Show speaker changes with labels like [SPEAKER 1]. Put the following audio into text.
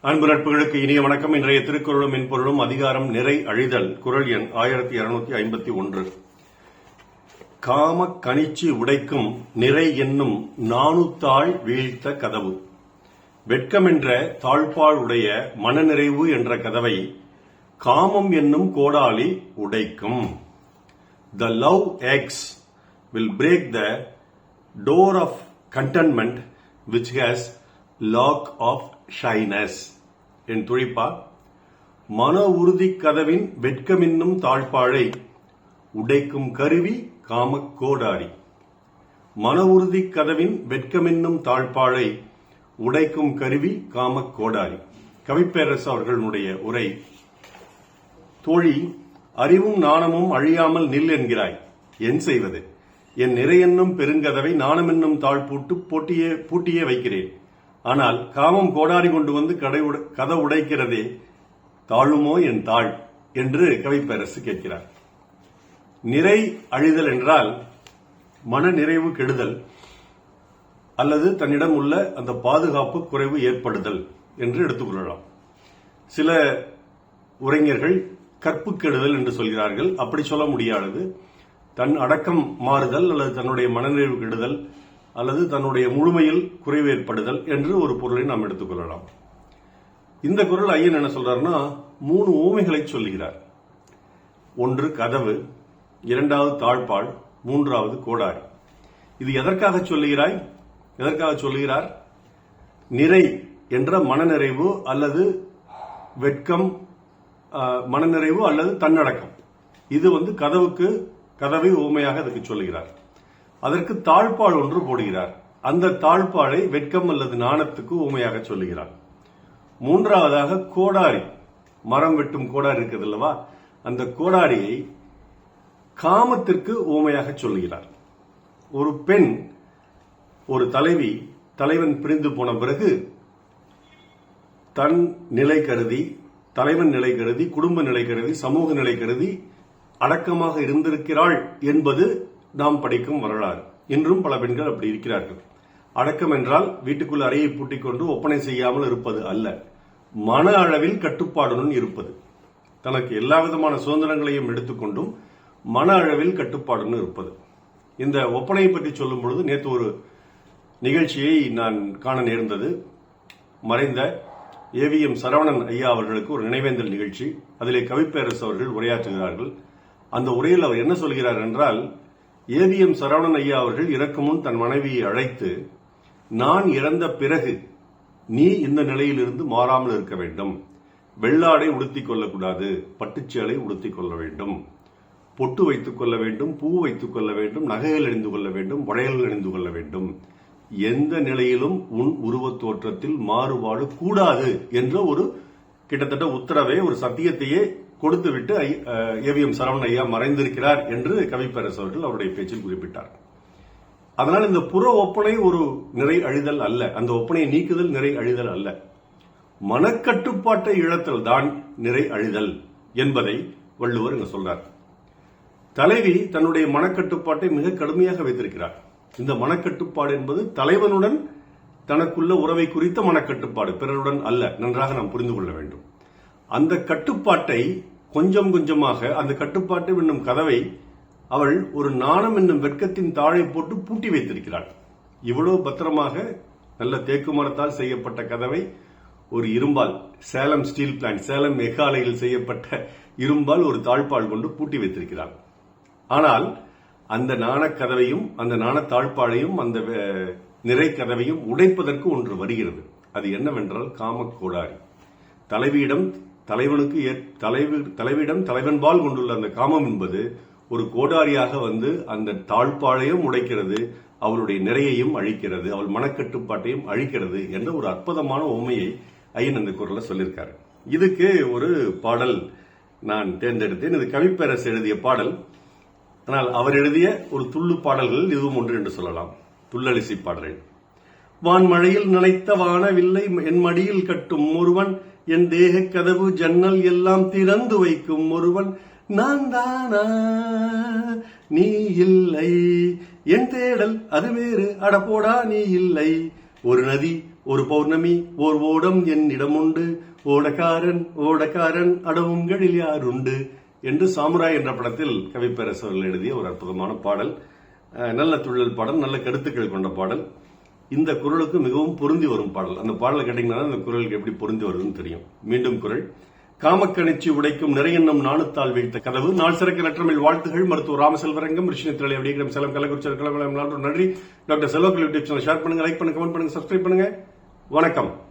[SPEAKER 1] அன்பு நட்புகளுக்கு இனிய வணக்கம். இன்றைய திருக்குறளும் மென்பொருளும் அதிகாரம் நிறை அழிதல் குரல் எண் ஆயிரத்தி இருநூத்தி ஐம்பத்தி ஒன்று. காம கணிச்சு உடைக்கும் நிறை என்னும் நாணுத்தாள் வீழ்த்த கதவு. வெட்கமென்ற தாழ்பாள் உடைய மனநிறைவு என்ற கதவை காமம் என்னும் கோடாலி உடைக்கும். The love axe will break the door of contentment which has lock of shyness. என் துழிப்பா மன உறுதி கதவின் வெட்கமின்னும் தாழ்பாழை உடைக்கும் கருவி காமக்கோடாரி மன உறுதி கதவின் வெட்கமென்னும் தாழ்பாழை உடைக்கும் கருவி காமக்கோடாரி கவிப்பேரரசு அவர்களுடைய உரை. தோழி அறிவும் நாணமும் அழியாமல் நில் என்கிறாய். என் செய்வது? என் நிறையென்னும் பெருங்கதவை நாணமென்னும் தாழ் பூட்டு போட்டியே பூட்டியே வைக்கிறேன். ஆனால் காமம் கோடாரி கொண்டு வந்து கடை கதை உடைக்கிறதே தாழுமோ என் தாழ் என்று கவிப்பரசு கேட்கிறார். நிறை அழிதல் என்றால் மன நிறைவு கெடுதல் அல்லது தன்னிடம் உள்ள அந்த பாதுகாப்பு குறைவு ஏற்படுதல் என்று எடுத்துக்கொள்ளலாம் சில உரைஞர்கள் கற்பு கெடுதல் என்று சொல்கிறார்கள். அப்படி சொல்ல முடியாதது. தன் அடக்கம் மாறுதல் அல்லது தன்னுடைய மனநிறைவு கெடுதல் அல்லது தன்னுடைய முழுமையில் குறைவு ஏற்படுதல் என்று ஒரு பொருளை நாம் எடுத்துக்கொள்ளலாம் இந்த குரல் ஐயன் என்ன சொல்றாருன்னா மூணு ஊமைகளை சொல்லுகிறார். ஒன்று கதவு இரண்டாவது தாழ்பால் மூன்றாவது கோடாரி. இது எதற்காக சொல்லுகிறாய்? எதற்காக சொல்லுகிறார்? நிறை என்ற மனநிறைவு அல்லது வெட்கம் மனநிறைவு அல்லது தன்னடக்கம். இது வந்து கதவுக்கு கதவை ஊமையாக அதுக்கு சொல்லுகிறார். அதற்கு தாழ்பால் ஒன்று போடுகிறார். அந்த தாழ்பாலை வெட்கம் அல்லது நாணத்துக்கு ஊமையாக சொல்லுகிறார். மூன்றாவதாக கோடாரி. மரம் வெட்டும் கோடாரி இருக்குது அல்லவா? அந்த கோடாரியை காமத்திற்கு ஊமையாக சொல்லுகிறார். ஒரு பெண் ஒரு தலைவி தலைவன் பிரிந்து போன பிறகு தன் நிலை கருதி தலைவன் நிலை கருதி குடும்ப நிலை கருதி சமூக நிலை கருதி அடக்கமாக இருந்திருக்கிறாள் என்பது நாம் படிக்கும் வரலாறு. இன்றும் பல பெண்கள் அப்படி இருக்கிறார்கள். அடக்கம் என்றால் வீட்டுக்குள் அறையை பூட்டிக் கொண்டு ஒப்பனை செய்யாமல் இருப்பது அல்ல. மன அளவில் கட்டுப்பாடுடன் இருப்பது. தனக்கு எல்லா விதமான சுதந்திரங்களையும் எடுத்துக்கொண்டும் மன அளவில் கட்டுப்பாடுன்னு இருப்பது. இந்த ஒப்பனையை பற்றி சொல்லும் பொழுது நேற்று ஒரு நிகழ்ச்சியை நான் காண நேர்ந்தது. மறைந்த ஏவிஎம் சரவணன் ஐயா அவர்களுக்கு ஒரு நினைவேந்தல் நிகழ்ச்சி. அதிலே கவிப்பேரசு அவர்கள் உரையாற்றுகிறார்கள். அந்த உரையில் அவர் என்ன சொல்கிறார் என்றால் ஏவிஎம் சரவணன் ஐயா அவர்கள் இறக்கும் முன் தன் மனைவியை அழைத்து நான் இறந்த பிறகு நீ இந்த நிலையிலிருந்து மாறாமல் இருக்க வேண்டும். வெள்ளாடை உடுத்திக் கொள்ளக்கூடாது பட்டுச்சேலை உடுத்திக் கொள்ள வேண்டும். பொட்டு வைத்துக் கொள்ள வேண்டும் பூ வைத்துக் கொள்ள வேண்டும் நகைகள் அணிந்து கொள்ள வேண்டும் வளையல்கள் அணிந்து கொள்ள வேண்டும். எந்த நிலையிலும் உன் உருவத் தோற்றத்தில் மாறுபாடு கூடாது என்ற ஒரு கிட்டத்தட்ட உத்தரவை ஒரு சத்தியத்தையே கொடுத்துவிட்டு ஏவிஎம் சரவண ஐயா மறைந்திருக்கிறார் என்று கவிப்பரசு அவர்கள் அவருடைய பேச்சில் குறிப்பிட்டார். அதனால் இந்த புற ஒப்பனை ஒரு நிறை அழிதல் அல்ல. அந்த ஒப்பனையை நீக்குதல் நிறை அழிதல் அல்ல. மனக்கட்டுப்பாட்டை இழத்தல் தான் நிறை அழிதல் என்பதை வள்ளுவர் இங்க சொல்றார். தலைவி தன்னுடைய மனக்கட்டுப்பாட்டை மிக கடுமையாக வைத்திருக்கிறார். இந்த மனக்கட்டுப்பாடு என்பது தலைவனுடன் தனக்குள்ள உறவை குறித்த மனக்கட்டுப்பாடு பிறருடன் அல்ல நன்றாக நாம் புரிந்து கொள்ள வேண்டும். அந்த கட்டுப்பாட்டை கொஞ்சம் கொஞ்சமாக அந்த கட்டுப்பாட்டு என்னும் கதவை அவள் ஒரு நாணம் என்னும் வெட்கத்தின் தாழை போட்டு பூட்டி வைத்திருக்கிறாள். இவ்வளவு பத்திரமாக நல்ல தேக்கு மரத்தால் செய்யப்பட்ட கதவை ஒரு இரும்பால் சேலம் ஸ்டீல் பிளான்ட் சேலம் மெகாலையில் செய்யப்பட்ட இரும்பால் ஒரு தாழ்பால் கொண்டு பூட்டி வைத்திருக்கிறாள். ஆனால் அந்த நாணக் கதவையும் அந்த நாணத் தாழ்பாளையும் அந்த நிறை கதவையும் உடைப்பதற்கு ஒன்று வருகிறது. அது என்னவென்றால் காமக் கோடாரி தலைவியிடம் தலைவனுக்கு ஏற்- தலைவி தலைவியிடம் தலைவன்பால் கொண்டுள்ள அந்த காமம் என்பது ஒரு கோடாரியாக வந்து அந்த தாழ்பாளையும் உடைக்கிறது அவளுடைய நிறையையும் அழிக்கிறது அவள் மனக்கட்டுப்பாட்டையும் அழிக்கிறது என்ற ஒரு அற்புதமான உண்மையை ஐயன் அந்த குரலில் சொல்லியிருக்காரு. இதுக்கு ஒரு பாடல் நான் தேர்ந்தெடுத்தேன். இது கவிப்பேரசு எழுதிய பாடல். ஆனால் அவர் எழுதிய ஒரு துள்ளு பாடல்கள் இதுவும் ஒன்று என்று சொல்லலாம். துள்ளலிசி பாடல்கள். வான்மழையில் நினைத்த வானவில்லை என் மடியில் கட்டும் ஒருவன் என் தேக கதவு ஜன்னல் எல்லாம் திறந்து வைக்கும் ஒருவன் நான் தானா? நீ இல்லை. என் தேடல் அது வேறு. அடப்போடா நீ இல்லை. ஒரு நதி ஒரு பௌர்ணமி ஓர் ஓடம் என் உண்டு. ஓடக்காரன் ஓடக்காரன் அடவுங்களில் யாருண்டு என்று சாமுராய் என்ற படத்தில் கவிப்பேரசு அவர்கள் எழுதிய ஒரு அற்புதமான பாடல். நல்ல துள்ளல் பாடல் நல்ல கருத்துக்கள் கொண்ட பாடல். இந்த குரலுக்கு மிகவும் பொருந்தி வரும் பாடல். அந்த பாடலை கேட்டீங்கன்னா அந்த குரலுக்கு எப்படி பொருந்தி வருதுன்னு தெரியும். மீண்டும் குரல். காமக்கணிச்சி உடைக்கும் நிறையெண்ணம் நாணுத்தால் வைத்த கதவு. நாள் சிறக்க நற்றமிழ் வாழ்த்துகள். மருத்துவர் ராமசெல்வரங்கம் ரிஷினத்திரளை அப்படிங்கிற செலம் கள்ளக்குறிச்சி கலவலம் நன்றி. டாக்டர் செல்வக்கல் யூடியூப் சேனல் ஷேர் பண்ணுங்க லைக் பண்ணுங்க கமெண்ட் பண்ணுங்க சப்ஸ்கிரைப் பண்ணுங்க. வணக்கம்.